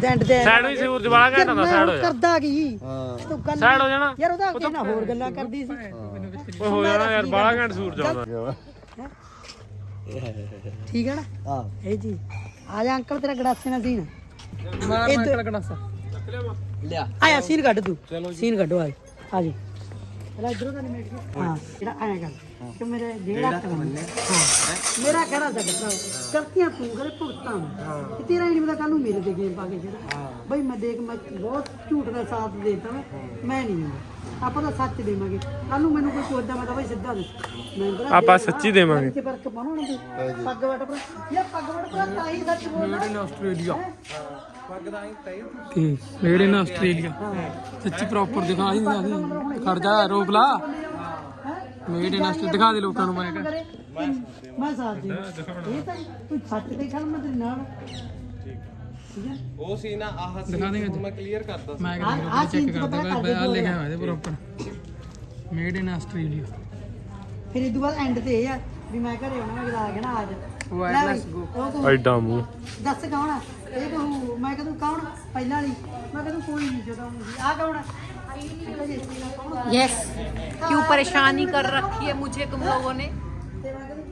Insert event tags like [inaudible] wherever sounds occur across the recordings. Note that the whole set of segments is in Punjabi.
ਡੈਂਟ ਦੇ ਸਾਈਡ ਵੀ ਸੂਰਜ ਵਾਲਾ ਘੰਟਾ ਦਾ ਸਾਈਡ ਹੋ ਜਾ ਕਰਦਾ ਕੀ ਹਾਂ। ਤੂੰ ਗੱਲ ਸਾਈਡ ਹੋ ਜਾਣਾ। ਯਾਰ ਉਹਦਾ ਕਿਹਨਾਂ ਹੋਰ ਗੱਲਾਂ ਕਰਦੀ ਸੀ। ਓਏ ਹੋ। ਜਾਣਾ ਯਾਰ ਬਾਲਾ ਘੰਟ ਸੂਰਜ ਆਉਂਦਾ ਠੀਕ ਹੈ ਨਾ? ਹਾਂ। ਇਹ ਜੀ। ਆ ਜਾ ਅੰਕਲ ਤੇਰਾ ਗੜਾਸੇ ਨਾਲ ਸੀਨ। ਮਾਰ ਅੰਕਲ ਗਣਾਸਾ ਲਿਆ। ਆਇਆ ਸੀਨ ਕੱਢ ਤੂੰ। ਸੀਨ ਕੱਢੋ ਆ ਆ ਜੀ। ਪਹਿਲਾਂ ਇਧਰੋਂ ਤਾਂ ਨਿਮੇਟ ਹਾਂ ਜਿਹੜਾ ਆਇਆ ਕਰ ਕਿ ਮੇਰੇ ਜਿਹੜਾ ਕੰਮ ਹਾਂ। ਮੇਰਾ ਕਹਿਣਾ ਛੱਡ ਭਰਾ ਕਰਤੀਆਂ ਤੂੰ ਕਰੇ ਭੁਗਤਾਂ। ਹਾਂ। ਤੇਰਾ ਹੀ ਨਹੀਂ ਪਤਾ ਕੱਲ ਨੂੰ ਮੇਰੇ ਤੇ ਗੇਮ ਪਾ ਕੇ ਜਿਹੜਾ ਬਈ ਮੈਂ ਦੇਖ ਮੈਂ ਬਹੁਤ ਝੂਠ ਦਾ ਸਾਥ ਦੇਤਾ ਮੈਂ ਮੈਂ ਨਹੀਂ ਆਪਾਂ ਤਾਂ ਸੱਚ ਦੇਵਾਂਗੇ। ਕੱਲ ਨੂੰ ਮੈਨੂੰ ਕੋਈ ਪੁੱਛਦਾ ਮੈਂ ਤਾਂ ਬਈ ਸਿੱਧਾ ਦੱਸ। ਮੈਂ ਕਿਹੜਾ ਆਪਾਂ ਸੱਚੀ ਦੇਵਾਂਗੇ। ਇੱਥੇ ਫ਼ਰਕ ਪਾਉਣਾ ਨਾ ਤੂੰ। ਪੱਗ ਵਟ ਪਰ ਯਾਰ ਪੱਗ ਵਟ ਪਰ ਤਾਂ ਹੀ ਸੱਚ ਬੋਲਦਾ ਇਨ ਆਸਟ੍ਰੇਲੀਆ ਤੇ ਮੇਡ ਇਨ ਆਸਟ੍ਰੇਲੀਆ ਸੱਚੀ ਪ੍ਰੋਪਰ ਦਿਖਾ ਹੀ ਦੇ ਖੜ ਜਾ ਰੋਕ ਲਾ। ਮੇਡ ਇਨ ਆਸਟ੍ਰੇਲੀਆ ਦਿਖਾ ਦੇ ਲੋਕਾਂ ਨੂੰ ਮੈਂ ਕਿਹਾ। ਕਰੇ ਮੈਂ ਸਾਥ ਦੇ। ਇਹ ਤਾਂ ਤੂੰ ਸੱਚ ਤੇ ਖੜ ਮੈਂ ਤੇਰੇ ਨਾਲ। ਠੀਕ ਹੈ? ਉਹ ਸੀ ਨਾ ਆਹ ਸੀ ਦਿਖਾ ਦੇਗਾ ਮੈਂ ਕਲੀਅਰ ਕਰਦਾ ਮੈਂ ਆਹ- ਆਹ ਚੈੱਕ ਚੀਜ਼ ਕਰਦਾ ਮੈਂ ਕਰਦੇ ਲਿਖਿਆ ਹੋਇਆ ਇਹਦੇ ਪ੍ਰੋਪਰ ਮੇਡ ਇਨ ਆਸਟ੍ਰੇਲੀਆ ਫਿਰ ਇਹ ਬਾਅਦ ਐਂਡ ਤੇ ਇਹ ਆ ਵੀ ਮੈਂ ਘਰੇ ਆਉਣਾ ਮੈਂ ਆ ਗਿਆ ਨਾ ਬਈ, ਉਹ ਕਹੂ, ਐਡਾ ਮੂੰਹ। ਦੱਸ ਕੌਣ ਆ? ਇਹ ਕਹੂ ਮੈਂ ਕਹੂੰ ਕੌਣ ਪਹਿਲਾਂ ਵਾਲੀ। ਮੈਂ ਕਹੂੰ ਕੋਈ ਨਹੀਂ ਜਦੋਂ ਆ ਕੌਣ ਆ ਕੌਣ ਆ? यस क्यों परेशानी कर रखी है मुझे तुम लोगों ने ਤੇ ਮੈਂ ਕਹੂੰ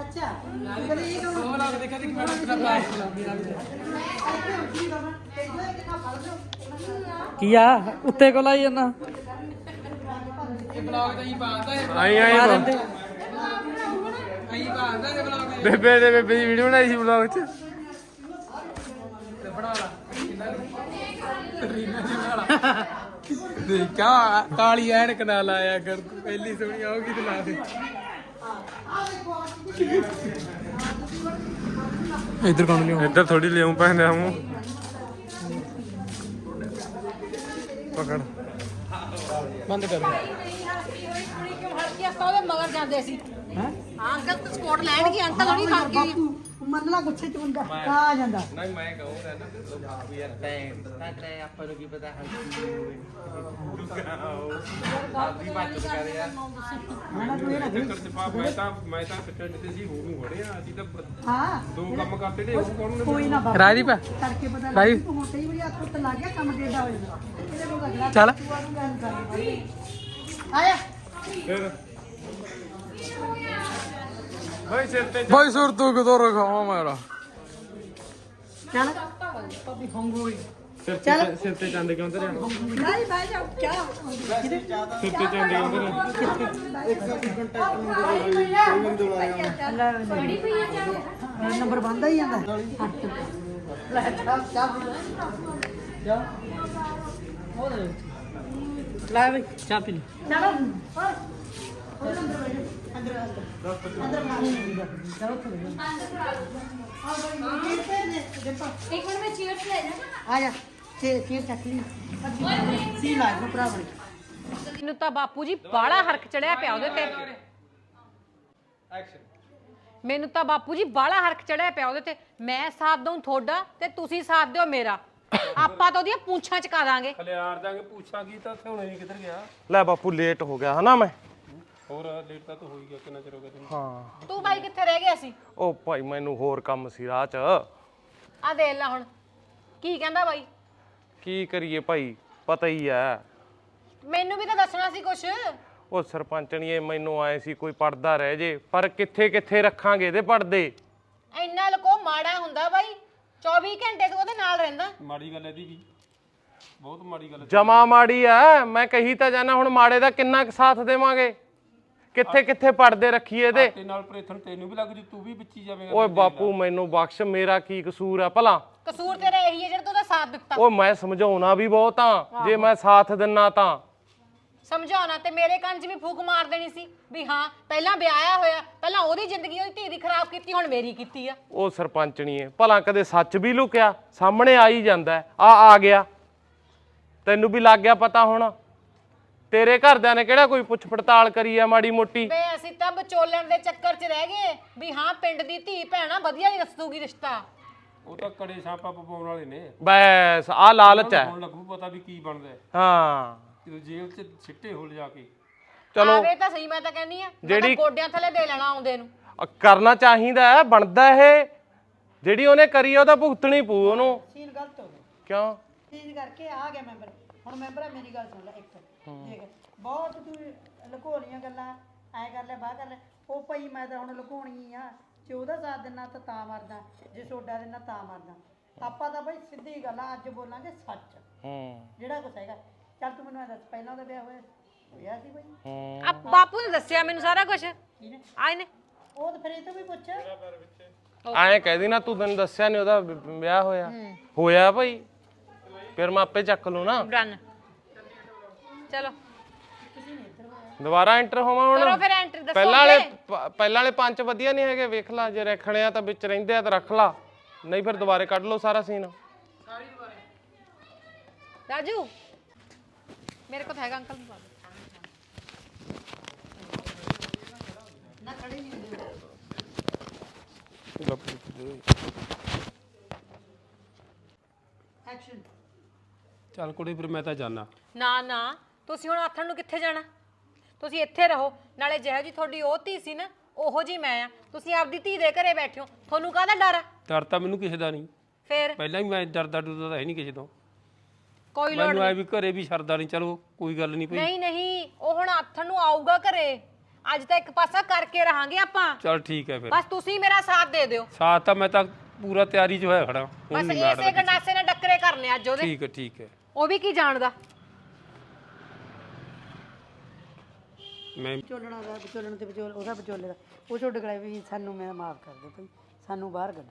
ਅੱਛਾ ਤੂੰ ਕਹਿੰਦੀ ਇਹ ਕੌਣ ਉਹ ਲੱਗ ਦੇਖਿਆ ਦੇਖ ਮੈਂ ਕਿਹਦਾ ਬਲਾਸਟ ਕੀ ਆ ਉੱਤੇ ਕੋਲ ਆਈ ਜਾਂਦਾ ਇਹ ਬਲੌਗ ਤਾਂ ਹੀ ਪਾਉਂਦਾ ਇਹ ਆਈ ਆਈ ਆਈ ਪਾਉਂਦਾ ਇਹ ਬਲੌਗ ਬੇਬੇ ਦੇ ਬੇਬੇ ਦੀ ਵੀਡੀਓ ਬਣਾਈ ਸੀ ਵਲੌਗ 'ਚ ਤੇ ਬਣਾ ਲਾ ਰੀਨਾ ਜੀ ਨਾਲ ਦੇ ਕਾਲੀ ਐਨਕ ਨਾਲ ਆਇਆ ਕਰ ਤੂੰ ਪਹਿਲੀ ਸੋਹਣੀ ਆਉਗੀ ਤੇ ਲਾ ਦੇ ਇੱਧਰ ਕੌਣ ਲਿਆਉਂ ਇੱਧਰ ਥੋੜੀ ਲਿਆਉਂ ਭੈਣ ਦੇ ਹਮੂ ਪਕੜ ਬੰਦ ਕਰ ਮਗਰ ਜਾਂਦੇ ਸੀ ਹਾਂ ਅੰਕਲ ਸਕੋਟ ਲੈਣ ਗਈ ਅੰਕਲ ਹੋਣੀ ਖਾ ਗਈ ਮੰਨ ਲਾ ਗੁੱਸੇ ਚ ਬੰਦਾ ਆ ਜਾਂਦਾ। ਨਹੀਂ ਮੈਂ ਕਹੂੰਗਾ ਨਾ ਵੀ ਯਾਰ ਤੈਂ ਤਾਂ ਤੈਂ ਆਪਾਂ ਨੂੰ ਕੀ ਪਤਾ ਹੈ। ਆਪਦੀ ਬਾਤ ਕਰ ਯਾਰ ਹਾਂ ਤੂੰ ਇਹ ਨਾ ਕਹੀ। ਮੈਂ ਤਾਂ ਮੈਂ ਤਾਂ ਪਿੰਡ ਤੇ ਸੀ ਉਹਨੂੰ ਵੜਿਆ। ਅਸੀਂ ਤਾਂ ਹਾਂ। ਦੋ ਕੰਮ ਕਰਤੇ ਨੇ ਉਹ ਕੌਣ ਕੋਈ ਨਾ ਬਾਬਾ। ਰਾਜਦੀਪ। ਕਰਕੇ ਪਤਾ। ਤੂੰ ਹੁਣ ਕਈ ਵਾਰੀ ਹੱਥ ਉੱਤੇ ਲੱਗ ਗਿਆ ਕੰਮ ਹੋ ਕੋਲ ਅਗਲਾ ਚੱਲ। ਆਇਆ। ਫਿਰ? ਭਾਈ ਸਿਰ ਤੇ ਭਾਈ ਸੁਰ ਤੂੰ ਕਿਦੋਂ ਰਖਾਵਾਂ ਮੇਰਾ ਚੱਲ ਸਿਰ ਤੇ ਸਿਰ ਤੇ ਚੰਦ ਕਿਉਂ ਧਰਿਆ ਨਹੀਂ ਭਾਈ ਜਾ ਕਿਆ ਸਿਰ ਤੇ ਚੰਦ ਕਿਉਂ ਧਰਿਆ ਨੰਬਰ ਬੰਦਾ ਹੀ ਜਾਂਦਾ ਲੈ ਚੱਲ ਜਾ ਹੋ ਦੇ ਲੈ ਬਈ ਚਾਹ ਪੀ ਲਈ ਚਲੋ ਇੱਕ ਮਿੰਟ ਮੈਂ ਚੀਅਰਸ ਲੈ ਜਾ ਆ ਜਾ ਤੇ ਫੇਰ ਚੱਕ ਲਈ ਸੀ ਲਾ ਨੂੰ ਭਰਾ ਬਣ ਮੈਨੂੰ ਤਾਂ ਬਾਪੂ ਜੀ ਬਾਲਾ ਹਰਕ ਚੜਿਆ ਪਿਆ ਉਹਦੇ ਤੇ। ਮੈਨੂੰ ਤਾਂ ਬਾਪੂ ਜੀ ਬਾਲਾ ਹਰਕ ਚੜਿਆ ਪਿਆ ਉਹਦੇ ਤੇ। ਮੈਂ ਸਾਥ ਦਊਂ ਤੁਹਾਡਾ ਤੇ ਤੁਸੀਂ ਸਾਥ ਦਿਓ ਮੇਰਾ। ਆਪਾਂ ਤਾਂ ਉਹਦੀਆਂ ਪੂੰਛਾਂ ਚਕਾ ਦਾਂਗੇ। ਖਲਿਆਰ ਦਾਂਗੇ ਪੁੱਛਾਂ ਕੀ ਤਾਂ ਉੱਥੇ ਹੁਣੇ ਨਹੀਂ ਕਿੱਧਰ ਗਿਆ। ਲੈ ਬਾਪੂ ਲੇਟ ਹੋ ਗਿਆ ਹਨਾ ਮੈਂ। ਹੋਰ ਲੇਟ ਤਾਂ ਤੂੰ ਹੋਈ ਗਿਆ ਕਿੰਨਾ ਚਿਰ ਹੋ ਗਿਆ ਤੈਨੂੰ? ਹਾਂ। ਤੂੰ ਬਾਈ ਕਿੱਥੇ ਰਹਿ ਗਿਆ ਸੀ? ਉਹ ਭਾਈ ਮੈਨੂੰ ਹੋਰ ਕੰਮ ਸੀ ਰਾਹ 'ਚ। ਆ ਦੇਖ ਲੈ ਹੁਣ ਕੀ ਕਹਿੰਦਾ ਬਾਈ? ਕੀ ਕਰੀਏ ਭਾਈ ਪਤਾ ਹੀ ਐ ਮੈਨੂੰ ਵੀ ਤਾਂ ਦੱਸਣਾ ਸੀ ਕੁਛ। ਉਹ ਸਰਪੰਚਣੀਏ ਮੈਨੂੰ ਆਏ ਸੀ ਕੋਈ ਪੜਦਾ ਰਹਿ ਜੇ ਪਰ ਕਿੱਥੇ ਕਿੱਥੇ ਰੱਖਾਂਗੇ ਇਹਦੇ ਪੜਦੇ? ਇੰਨਾ ਲਕੋ ਮਾੜਾ ਹੁੰਦਾ ਬਾਈ 24 ਘੰਟੇ ਤੂੰ ਉਹਦੇ ਨਾਲ ਰਹਿੰਦਾ। ਮਾੜੀ ਗੱਲ ਇਹਦੀ ਵੀ ਬਹੁਤ ਮਾੜੀ ਗੱਲ ਜਮਾ ਮਾੜੀ ਐ ਮੈਂ ਕਹੀ ਤਾਂ ਜਾਣਾ ਹੁਣ ਮਾੜੇ ਦਾ ਕਿੰਨਾ ਕੁ ਸਾਥ ਦੇਵਾਂਗੇ? ਕਿੱਥੇ ਕਿੱਥੇ ਪੜਦੇ ਰੱਖੀਏ ਇਹਦੇ? ਤੇ ਨਾਲ ਪ੍ਰੇਥਨ ਤੈਨੂੰ ਵੀ ਲੱਗ ਜੂ ਤੂੰ ਵੀ ਵਿੱਚ ਜਾਵੇਂਗਾ ਓਏ ਬਾਪੂ ਮੈਨੂੰ ਬਖਸ਼ ਮੇਰਾ ਕੀ ਕਸੂਰ ਆ ਭਲਾ? ਕਸੂਰ ਤੇਰਾ ਇਹੀ ਹੈ ਜਿਹੜਾ ਤੂੰ ਉਹਦਾ ਸਾਥ ਦਿੱਤਾ। ਓਏ ਮੈਂ ਸਮਝਾਉਣਾ ਵੀ ਬਹੁਤ ਆ ਜੇ ਮੈਂ ਸਾਥ ਦਿੰਨਾ ਤਾਂ। ਸਮਝਾਉਣਾ ਤੇ ਮੇਰੇ ਕੰਨ 'ਚ ਵੀ ਫੂਕ ਮਾਰ ਦੇਣੀ ਸੀ ਵੀ ਹਾਂ ਪਹਿਲਾਂ ਵਿਆਹਿਆ ਹੋਇਆ ਪਹਿਲਾਂ ਉਹਦੀ ਜ਼ਿੰਦਗੀ ਉਹਦੀ ਧੀ ਦੀ ਖਰਾਬ ਕੀਤੀ ਹੁਣ ਮੇਰੀ ਕੀਤੀ ਆ। ਉਹ ਸਰਪੰਚਣੀਏ ਭਲਾ ਕਦੇ ਸੱਚ ਵੀ ਲੁਕਿਆ ਸਾਹਮਣੇ ਆ ਹੀ ਜਾਂਦਾ। ਆ ਆ ਗਿਆ। ਤੈਨੂੰ ਵੀ ਲੱਗ ਗਿਆ ਪਤਾ ਹੁਣ। ਤੇਰੇ ਘਰਦਿਆਂ ਨੇ ਕਿਹੜਾ ਕੋਈ ਪੁੱਛ ਪੜਤਾਲ ਕਰੀ ਆ ਮਾੜੀ ਮੋਟੀ? ਬੇ ਅਸੀਂ ਤਾਂ ਵਿਚੋਲਣ ਦੇ ਚੱਕਰ 'ਚ ਰਹਿ ਗਏ ਵੀ ਹਾਂ ਪਿੰਡ ਦੀ ਧੀ ਭੈਣਾ ਵਧੀਆ ਹੀ ਦੱਸੂਗੀ ਰਿਸ਼ਤਾ। ਉਹ ਤਾਂ ਕੜੇ ਛਾਪਾ ਪਵਾਉਣ ਵਾਲੇ ਨੇ। ਬੈਸ ਆ ਲਾਲਚ ਹੈ। ਹੁਣ ਲੱਗੂ ਪਤਾ ਵੀ ਕੀ ਬਣਦਾ ਹੈ। ਹਾਂ। ਜਦੋਂ ਜੇਲ੍ਹ 'ਚ ਸਿੱਟੇ ਹੋ ਲਿਜਾ ਕੇ। ਚਲੋ। ਆਵੇ ਤਾਂ ਸਹੀ ਮੈਂ ਤਾਂ ਕਹਿੰਨੀ ਆ ਜਿਹੜੀ- ਗੋਡਿਆਂ ਥੱਲੇ ਦੇ ਲੈਣਾ ਆਉਂਦੇ ਨੂੰ। ਅ, ਕਰਨਾ ਚਾਹੀਦਾ ਹੈ ਬਣਦਾ ਇਹ। ਜਿਹੜੀ ਉਹਨੇ ਕਰੀ ਆ ਉਹਦਾ ਭੁਗਤਣੀ ਪਊ ਉਹਨੂੰ। ਸੀਨ ਗਲਤ ਹੋ ਗਿਆ। ਕਿਉਂ? ਚੀਜ਼ ਕਰਕੇ ਆ ਗਿਆ ਮੈਂਬਰ ਹੁਣ ਮੈਂਬਰ ਮੇਰੀ ਗੱਲ ਸੁਣ ਲੈ ਇੱਕ। ਦੇਖ ਬਹੁਤ ਤੂੰ ਲੁਕੋਣੀਆਂ ਗੱਲਾਂ ਐ ਕਰ ਲੈ ਬਾਹ ਕਰ ਲੈ। ਉਹ ਭਾਈ ਮੈਂ ਤਾਂ ਹੁਣ ਲੁਕੋਣੀ ਆ। ਜੇ ਉਹਦਾ ਸਾਥ ਦੇਣਾ ਤਾਂ ਤਾਂ ਮਰਦਾ। ਜੇ ਸੋਡਾ ਦੇਣਾ ਤਾਂ ਮਰਦਾ। ਆਪਾਂ ਤਾਂ ਭਾਈ ਸਿੱਧੀ ਗੱਲ ਆ ਅੱਜ ਬੋਲਾਂਗੇ ਸੱਚ। ਹੂੰ। ਜਿਹੜਾ ਕੁਛ ਹੈਗਾ। ਚੱਲ ਤੂੰ ਮੈਨੂੰ ਇਹ ਦੱਸ ਪਹਿਲਾਂ ਉਹਦਾ ਵਿਆਹ ਹੋਇਆ ਹੋਇਆ ਸੀ ਭਾਈ ਹੂੰ। ਆ ਬਾਪੂ ਨੇ ਦੱਸਿਆ ਮੈਨੂੰ ਸਾਰਾ ਕੁਝ ਕਿਹਨੇ? ਆਏ ਨੇ। ਉਹ ਤਾਂ ਫਿਰ ਇਹ ਤੋਂ ਵੀ ਪੁੱਛ। ਐਂ ਕਹਿਦੀ ਨਾ ਤੂੰ ਤੈਨੂੰ ਦੱਸਿਆ ਨਹੀਂ ਉਹਦਾ ਵਿਆਹ ਹੋਇਆ। ਹੋਇਆ ਭਾਈ ਫਿਰ ਮੈਂ ਆਪੇ ਚੱਕ ਲੂ ਨਾ। ਡਨ ਚਲੋ। ਦੁਬਾਰਾ ਐਂਟਰ ਹੋਵਾਂ ਹੁਣ? ਕਰੋ ਫਿਰ ਐਂਟਰ ਦੱਸੋ ਪਹਿਲਾਂ ਵਾਲੇ ਪ- ਪਹਿਲਾਂ ਵਾਲੇ ਪੰਜ ਵਧੀਆ ਨਹੀਂ ਹੈਗੇ? ਵੇਖ ਲਾ ਜੇ ਰੱਖਣੇ ਆ ਤਾਂ ਵਿੱਚ ਰਹਿੰਦੇ ਆ ਤਾਂ ਰੱਖ ਲਾ। ਨਹੀਂ ਫਿਰ ਦੁਬਾਰੇ ਕੱਢ ਲਓ ਸਾਰਾ ਸੀਨ ਰਾਜੂ ਮੇਰੇ ਕੋਲ ਤਾਂ ਹੈਗਾ ਅੰਕਲ ਨੂੰ ਪਾ ਦਿਓ। ਐਕਸ਼ਨ ਚੱਲ ਕੁੜੀ ਫਿਰ ਮੈਂ ਤਾਂ ਜਾਣਾ ਨਾ ਨਾ। ਤੁਸੀਂ ਹੁਣ ਆਥਣ ਨੂੰ ਕਿੱਥੇ ਜਾਣਾ? ਤੁਸੀਂ ਇੱਥੇ ਰਹੋ ਨਾਲੇ ਜਿਹੋ ਜੀ ਤੁਹਾਡੀ ਉਹ ਧੀ ਸੀ ਨਾ ਉਹੋ ਜੀ ਮੈਂ ਆ। ਤੁਸੀਂ ਆਪਦੀ ਧੀ ਦੇ ਘਰੇ ਬੈਠੇ ਹੋ ਤੁਹਾਨੂੰ ਕਾਹਦਾ ਡਰ ਆ? ਡਰ ਤਾਂ ਮੈਨੂੰ ਕਿਸੇ ਦਾ ਨਹੀਂ। ਫੇਰ? ਪਹਿਲਾਂ ਹੀ ਮੈਂ ਡਰਦਾ ਡਰਦਾ ਤਾਂ ਹੈ ਨਹੀਂ ਕਿਸੇ ਤੋਂ। ਕੋਈ ਲੋੜ ਮੈਨੂੰ ਐ ਵੀ ਘਰੇ ਵੀ ਸਰਦਾ ਨਹੀਂ ਚਲੋ ਕੋਈ ਗੱਲ ਨਹੀਂ ਭਈ। ਨਹੀਂ ਨਹੀਂ ਉਹ ਹੁਣ ਆਥਣ ਨੂੰ ਆਊਗਾ ਘਰੇ। ਅੱਜ ਤਾਂ ਇੱਕ ਪਾਸਾ ਕਰਕੇ ਰਹਾਂਗੇ ਆਪਾਂ। ਚਲ ਠੀਕ ਹੈ ਫਿਰ। ਬਸ ਤੁਸੀਂ ਮੇਰਾ ਸਾਥ ਦੇ ਦਿਓ। ਸਾਥ ਤਾਂ ਮੈਂ ਤਾਂ ਪੂਰਾ ਤਿਆਰੀ 'ਚ ਹੋਇਆ ਖੜਾ ਹੁਣ ਬਸ ਨਹੀਂ ਮੈਂ ਇਸੇ ਗੰਡਾਸੇ ਨੇ ਡੱਕਰੇ ਕਰਨੇ ਅੱਜ ਉਹਦੇ। ਠੀਕ ਹੈ ਠੀਕ ਹੈ। ਉਹ ਵੀ ਕੀ ਜਾਣਦਾ? ਮੈਂ ਵਿਚੋਲਣਾ ਦਾ ਵਿਚੋਲਣ ਤੇ ਵਿਚੋਲ ਉਹਦਾ ਵਿਚੋਲੇ ਦਾ। ਉਹ ਛੋੜ ਗਲਾ ਵੀ ਸਾਨੂੰ ਮੈਂ ਮਾਫ ਕਰ ਦੇ ਭਾਈ ਸਾਨੂੰ ਬਾਹਰ ਕੱਢ।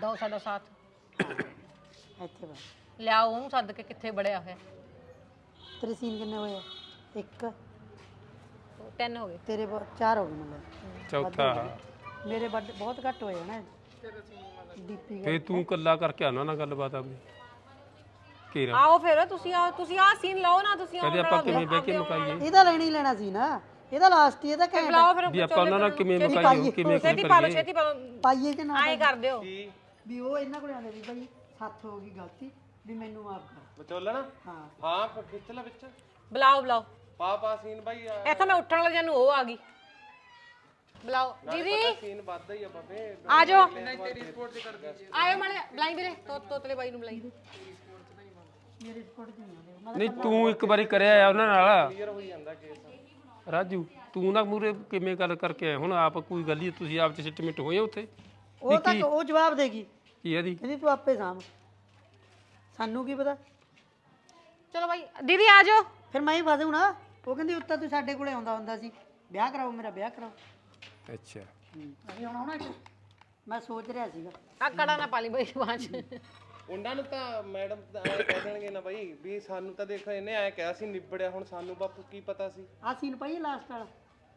ਦੋ ਸਾਡਾ ਸਾਥ। ਇੱਥੇ ਬਸ ਲਿਆਓ ਉਹਨੂੰ ਸੱਦ ਕੇ ਕਿੱਥੇ ਬੜਿਆ ਹੋਇਆ ਤੇਰੇ ਸੀਨ ਕਿੰਨੇ ਹੋਏ ਆ? ਇੱਕ। ਤਿੰਨ ਹੋ ਗਏ। ਤੇਰੇ ਬਹੁ- ਚਾਰ ਹੋ ਗਏ ਮਤਲਬ ਚੌਥਾ। ਮੇਰੇ ਵੱਡ ਬਹੁਤ ਘੱਟ ਹੋਏ ਆ ਨਾ ਡੀਪੀ ਫੇ ਤੂੰ ਕੱਲਾ ਕਰਕੇ ਆਣਾ ਨਾ ਗੱਲਬਾਤ ਆਪਣੀ ਕੀਰਾ ਆਓ ਫਿਰ ਤੁਸੀਂ ਆਓ ਤੁਸੀਂ ਆਹ ਸੀਨ ਲਓ ਨਾ ਤੁਸੀਂ ਕਹਦੇ ਆਪਾਂ ਕਿਵੇਂ ਬਹਿ ਕੇ ਮੁਕਾਈਏ? ਇਹਦਾ ਲੈਣਾ ਲੈਣਾ ਸੀ ਨਾ। ਇਹਦਾ ਲਾਸਟ ਹੀ ਇਹਦਾ ਘੈਂਟ ਲਾਓ ਫਿਰ ਵੀ ਆਪਾਂ ਉਹਨਾਂ ਨਾਲ ਕਿਵੇਂ ਮੁਕਾਈਏ ਕਿਵੇਂ ਛੇਤੀ ਪਾ ਲਓ ਛੇਤੀ ਪਾ ਲਓ ਪਾਈਏ ਕਿ ਨਾ ਐਂ ਕਰ ਦਿਓ ਵੀ ਉਹ ਇਹਨਾਂ ਕੋਲ ਆਉਂਦੇ ਵੀ ਭਾਈ ਸੱਤ ਹੋ ਗਈ ਗਲਤੀ ਵੀ ਮੈਨੂੰ ਮਾਫ ਕਰ। ਵਿਚੋਲਣਾ ਹਾਂ। ਹਾਂ ਫਿਰ ਖਿੱਚ ਲੈ ਵਿੱਚ। ਬੁਲਾਓ ਬੁਲਾਓ। ਪਾ ਪਾ ਸੀਨ ਬਾਈ ਇੱਥੋਂ ਮੈਂ ਉੱਠਣ ਲੱਗਿਆ ਨੂੰ ਉਹ ਆ ਗਈ। ਬੁਲਾਓ। ਦੀਦੀ। ਸੀਨ ਵੱਧਦਾ ਹੀ ਆ ਬਾਬੇ। ਆ ਜਾਓ। ਆਇਓ ਮਾੜੇ ਬੁਲਾਈ ਵੀਰੇ। ਤੋਤਲੇ ਬਾਈ ਨੂੰ ਬੁਲਾਈ। ਮੇਰੇ ਰਿਪੋਰਟ ਚ ਨਹੀਂ ਆਉਂਦੇ ਨਹੀਂ ਤੂੰ ਇੱਕ ਵਾਰੀ ਕਰਿਆ ਆ ਉਹਨਾਂ ਨਾਲ। ਰਾਜੂ ਤੂੰ ਨਾ ਮੂਰੇ ਕਿਵੇਂ ਗੱਲ ਕਰਕੇ ਆਇਆ? ਹੁਣ ਆਪ ਕੋਈ ਗੱਲ ਹੀ ਤੁਸੀਂ ਆਪ ਚ ਸਿੱਟਮਿਟ ਹੋਏ ਉੱਥੇ। ਉਹ ਤਾਂ ਉਹ ਜਵਾਬ ਦੇਗੀ। ਕੀ ਇਹਦੀ? ਕਹਿੰਦੀ ਤੂੰ ਆਪੇ ਸਾਂਭ। ਸਾਨੂੰ ਕੀ ਪਤਾ? ਚਲੋ ਬਾਈ ਦੀਦੀ ਆ ਜਾਓ। ਫਿਰ ਮੈਂ ਹੀ ਫਸ ਨਾ ਉਹ ਕਹਿੰਦੀ ਉੱਤਾ ਤੂੰ ਸਾਡੇ ਕੋਲੇ ਆਉਂਦਾ ਹੁੰਦਾ ਸੀ। ਵਿਆਹ ਕਰਾਓ ਮੇਰਾ ਵਿਆਹ ਕਰਾਓ। ਅੱਛਾ। ਅਸੀਂ ਹੁਣ ਆਉਣਾ ਇੱਥੇ। ਮੈਂ ਸੋਚ ਰਿਹਾ ਸੀਗਾ। ਆ ਕੜਾ ਨਾ ਪਾਲੀ ਬਾਈ ਬਾਂਚ ਉਹਨਾਂ ਨੂੰ ਤਾਂ ਮੈਡਮ ਐ ਕਹਿ ਦੇਣਗੇ ਨਾ ਬਾਈ ਵੀ ਸਾਨੂੰ ਤਾਂ ਦੇਖੋ ਇਹਨੇ ਐ ਕਿਹਾ ਸੀ ਨਿਬੜਿਆ ਹੁਣ ਸਾਨੂੰ ਬਾਪੂ ਕੀ ਪਤਾ ਸੀ? ਆ ਸੀਨ ਪਈ ਲਾਸਟ ਵਾਲਾ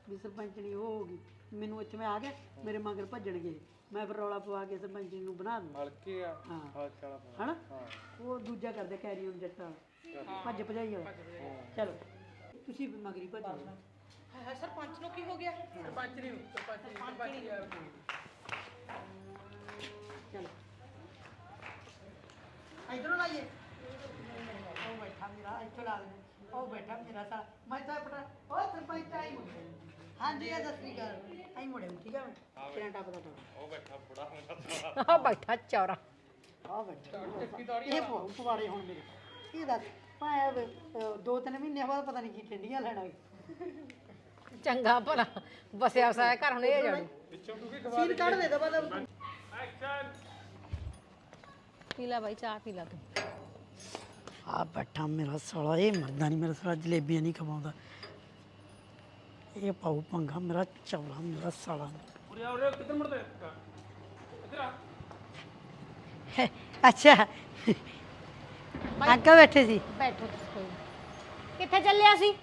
ਵੀ ਸਰਪੰਚਣੀ ਉਹ ਹੋ ਗਈ ਮੈਨੂੰ ਇੱਥੇ ਮੈਂ ਆ ਗਿਆ ਮੇਰੇ ਮਗਰ ਭੱਜਣਗੇ ਮੈਂ ਫਿਰ ਰੌਲਾ ਪਵਾ ਕੇ ਸਰਪੰਚਣੀ ਨੂੰ ਬਣਾ ਦੂੰ ਹਲਕੇ ਆ? ਹਾਂ। ਹਲਕਾ ਵਾਲਾ ਹਨਾ? ਉਹ ਦੂਜਾ ਕਰਦੇ ਕੈਰੀ ਉਹਨ ਜੱਟਾ ਭੱਜ ਭਜਾਈ ਵਾਲਾ। ਚਲੋ ਤੁਸੀਂ ਵੀ ਮਗਰੀ ਭੱਜ। ਜਾਓ ਸਰਪੰਚ ਨੂੰ ਕੀ ਹੋ ਗਿਆ? ਸਰਪੰਚ ਨਹੀਂ ਸਰਪੰਚ ਚਲੋ ਇਧਰੋਂ ਲਾਈਏ ਉਹ ਬੈਠਾ ਮੇਰਾ ਇੱਥੋਂ ਲਾ ਦੇ ਉਹ ਬੈਠਾ ਮੇਰਾ ਸਾਲਾ। ਮੈਂ ਤਾਂ ਆਪਣਾ ਉਹ ਸਰਪੰਚ ਆਈ ਮੁੰਡੇ ਹਾਂਜੀ ਇਹ ਸਤਿ ਸ੍ਰੀ ਅਕਾਲ। ਆਈ ਮੁੰਡੇ ਠੀਕ ਹੈ ਤੇਰਾ ਟੱਪ ਦਾ ਟੱਪ ਆ ਬੈਠਾ ਚੌਰਾ। ਆ ਬੈਠਾ। ਇਹ ਪਵਾਉ ਪਵਾਰੇ ਹੁਣ ਮੇਰੇ। ਇਹ ਦੱਸ ਭਾਵੇਂ ਅਹ, ਦੋ ਤਿੰਨ ਮਹੀਨੇ ਬਾਅਦ ਪਤਾ ਨਹੀਂ ਕੀ ਟੰਡੀਆਂ ਲੈਣਾ ਚੰਗਾ ਭਲਾ ਬਸਿਆ ਵਸਾਇਆ ਘਰ ਹੁਣ ਇਹ ਜਾਣੂ। ਸੀਨ ਕੱਢ ਦੇ ਦਬਾ ਦਬ ਪੀ ਲੈ ਬਾਈ ਚਾਹ ਪੀ ਲੈ ਤੂੰ। ਆ ਬੈਠਾ ਮੇਰਾ ਸਾਲਾ ਇਹ ਮਰਦਾ ਨਹੀਂ ਮੇਰਾ ਸਾਲਾ ਜਲੇਬੀਆਂ ਨਹੀਂ ਖਵਾਉਂਦਾ। ਇਹ ਪਾਉ ਪੰਗਾ ਮੇਰਾ ਚੌਲਾ ਮੇਰਾ ਸਾਲਾ। ਅੱਛਾ। ਅੰਕਲ ਬੈਠੇ ਸੀ। ਬੈਠੋ ਤੁਸੀਂ ਕੋਈ ਨੀ। ਕਿੱਥੇ ਚੱਲਿਆ ਸੀ?